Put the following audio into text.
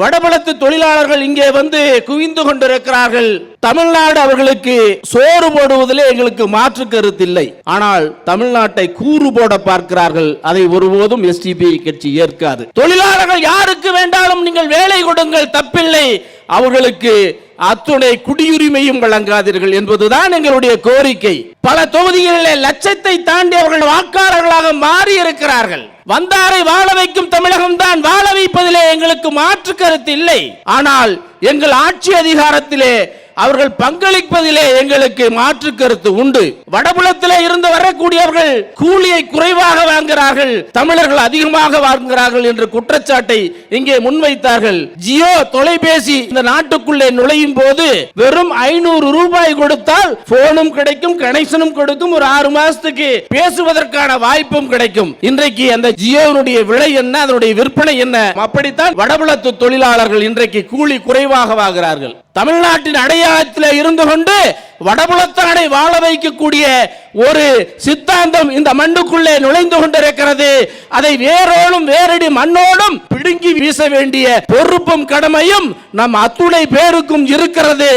வடபலத்து தொழிலாளர்கள் இங்கே வந்து குவிந்து கொண்டிருக்கிறார்கள். தமிழ்நாடு அவர்களுக்கு சோறு போடுவதிலே எங்களுக்கு மாற்று கருத்து இல்லை. ஆனால் தமிழ்நாட்டை கூறு போட பார்க்கிறார்கள். அதை ஒருபோதும் எஸ்டிபி கட்சி ஏற்காது. தொழிலாளர்கள் யாருக்கு வேண்டாலும் நீங்கள் வேலை கொடுங்கள் தப்பில்லை. அவர்களுக்கு அத்துணை குடியுரிமையும் வழங்காதீர்கள் என்பதுதான் எங்களுடைய கோரிக்கை. பல தொகுதிகளிலே லட்சத்தை தாண்டி அவர்கள் வாக்காளர்களாக மாறி இருக்கிறார்கள் வந்தாரை வாழ வைக்கும் தமிழகம் தான் வாழ வைப்பதிலே எங்களுக்கு மாற்று கருத்து இல்லை. ஆனால் எங்கள் ஆட்சி அதிகாரத்திலே அவர்கள் பங்களிப்பதிலே எங்களுக்கு மாற்று கருத்து உண்டு. வடபுலத்திலே இருந்து வரக்கூடியவர்கள் கூலியை குறைவாக வாங்குகிறார்கள் தமிழர்கள் அதிகமாக வாங்குகிறார்கள் என்ற குற்றச்சாட்டை இங்கே முன்வைத்தார்கள். ஜியோ தொலைபேசி இந்த நாட்டுக்குள்ளே நுழையும் போது வெறும் ஐநூறு ரூபாய் கொடுத்தால் போனும் கிடைக்கும் கனெக்ஷனும் கொடுக்கும் ஒரு ஆறு மாசத்துக்கு பேசுவதற்கான வாய்ப்பும் கிடைக்கும். இன்றைக்கு அந்த ஜியோனுடைய விலை என்ன அதனுடைய விற்பனை என்ன? அப்படித்தான் வடபுலத்து தொழிலாளர்கள் இன்றைக்கு கூலி குறைவாக வாங்குகிறார்கள். தமிழ்நாட்டின் அடையாளத்தில் இருந்து கொண்டு வடபுலத்தானை வாழ வைக்கக்கூடிய ஒரு சித்தாந்தம் இந்த மண்ணுக்குள்ளே நுழைந்து கொண்டிருக்கிறது. அதை வேரோடும் வேரடி மண்ணோடும் பிடுங்கி வீச வேண்டிய பொறுப்பும் கடமையும் நம் அத்துணை பேருக்கும் இருக்கிறது.